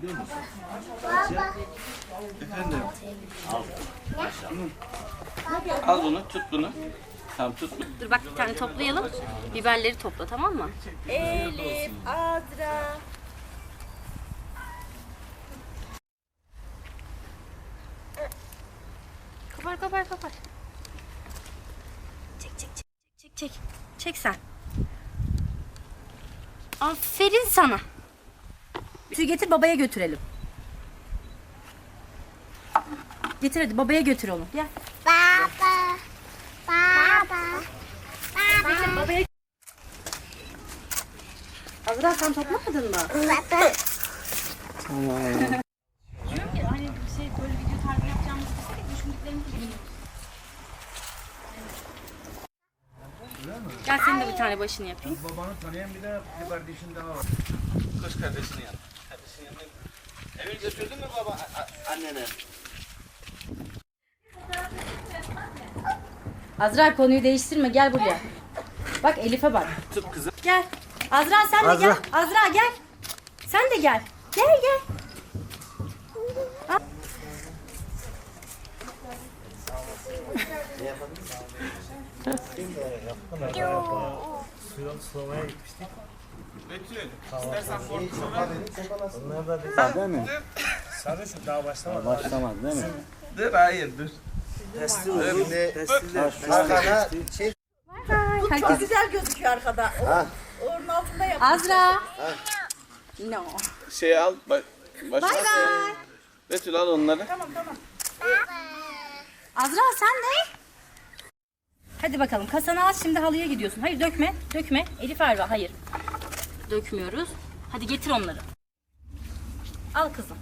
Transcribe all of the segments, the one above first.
gidiyor musun? Efendim. Al. Al bunu, tut bunu. Tamam tut. Dur bak bir tane toplayalım. Biberleri topla tamam mı? Elif, Azra. Kapar kapar kapar. Çek çek çek çek çek. Çek sen. Aferin sana. Şu getir babaya götürelim. Getir hadi babaya götür onu. Gel. Baba. Baba. Getir babaya. Azra sen toplamadın mı? Baba. Diyorum ki hani bir şey böyle video tarifi yapacağımızı düşündük. Düşündüklerimizi bilmiyoruz. Gel senin de bir tane başını yapayım. Babanı tanıyan bir de bir kardeşin daha var. Koş kardeşinin yanına. Emir götürdün mü baba annene? Azra konuyu değiştirme gel buraya. Bak Elif'e bak. Tut kızım. Gel. Azra sen de gel. Azra gel. Sen de gel. Gel gel. Suya Slova'ya gitmiştik. Betül, istersen ver. Onlar da dedi. Değil mi? Sarhoş daha başlamadı. Başlamaz değil mi? Dur hayır dur. Arkana şey Çok güzel gözüküyor arkada. Onun altında yap. Azra. No. Şey al. Ba başına Bay Betül al onları. Azra sen de. Hadi bakalım kasanı al şimdi halıya gidiyorsun. Hayır dökme. Dökme. Elif Erva hayır. Dökmüyoruz. Hadi getir onları. Al kızım.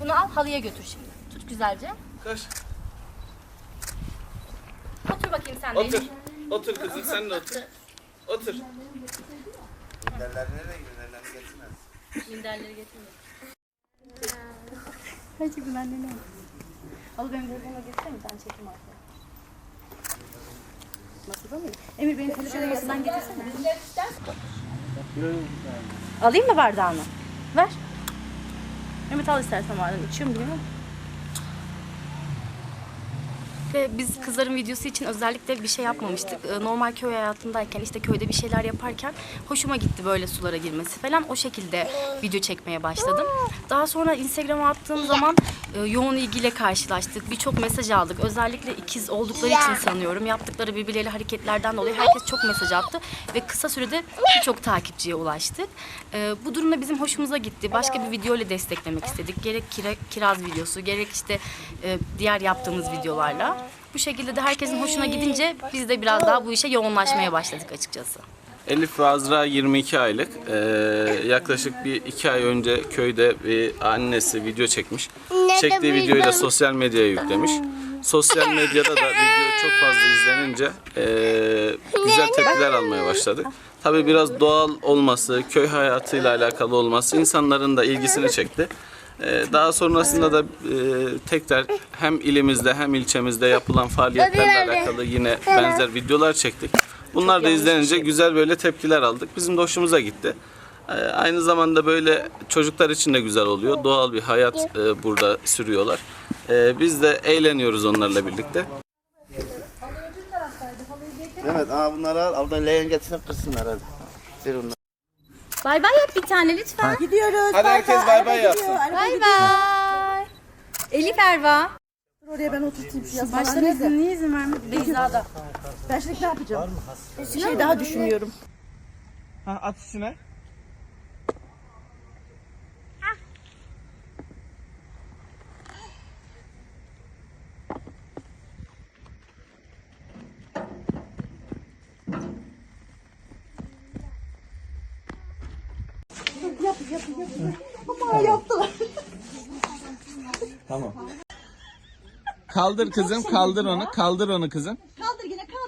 Bunu al halıya götür şimdi. Tut güzelce. Koş. Otur bakayım sen de. Otur. Otur kızım sen de otur. Otur. Derler nereye? Derler getirmez. Minderleri getirme. Hadi ben de ne? Al benim telefonuma getirsene ben çekeyim arkaya. Masada mı? Emir benim telefonu masadan getirsene. Alayım mı bardağını? Ver. Mehmet al istersen bardağını. İçiyorum biliyor musun? Ve biz kızların videosu için özellikle bir şey yapmamıştık. Ee, Normal köy hayatındayken işte köyde bir şeyler yaparken hoşuma gitti böyle sulara girmesi falan. O şekilde video çekmeye başladım. Daha sonra Instagram'a attığım zaman yoğun ilgiyle karşılaştık. Birçok mesaj aldık. Özellikle ikiz oldukları için sanıyorum. Yaptıkları birbirleriyle hareketlerden dolayı herkes çok mesaj attı. Ve kısa sürede birçok takipçiye ulaştık. Ee, Bu durumda bizim hoşumuza gitti. Başka bir video ile desteklemek istedik. Gerek kira- kiraz videosu, gerek işte e, diğer yaptığımız videolarla. Bu şekilde de herkesin hoşuna gidince biz de biraz daha bu işe yoğunlaşmaya başladık açıkçası. Elif ve Azra 22 aylık. Ee, yaklaşık bir iki ay önce köyde bir annesi video çekmiş. Çektiği videoyu da sosyal medyaya yüklemiş. Sosyal medyada da video çok fazla izlenince ee, güzel tepkiler almaya başladık. Tabii biraz doğal olması, köy hayatıyla alakalı olması insanların da ilgisini çekti. Ee, Daha sonrasında da e, tekrar hem ilimizde hem ilçemizde yapılan faaliyetlerle alakalı yine benzer videolar çektik. Bunlar da izlenince güzel böyle tepkiler aldık. Bizim de hoşumuza gitti. Ee, Aynı zamanda böyle çocuklar için de güzel oluyor. Doğal bir hayat e, burada sürüyorlar. Ee, Biz de eğleniyoruz onlarla birlikte. Evet, aa bunları al. Oradan leğen getirip kırsınlar hadi. Ver onları. Bay bay yap bir tane lütfen. Gidiyoruz. Hadi herkes bay bay yapsın. Bay bay. Elif Erva. Oraya ben oturtayım şu yazmaları. Başlarınızı niye izin vermedin? Beyza'da. Ben şimdi ne yapacağım? Bir şey daha düşünüyorum. Ha, at üstüne. Kaldır kızım, kaldır onu, kaldır onu kızım.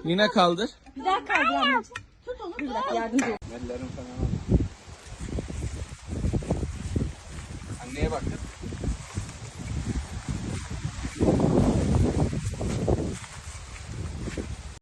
Yine kaldır. Bir daha kaldır. Tut onu. Bir dakika yardımcı ol. Anneye bak.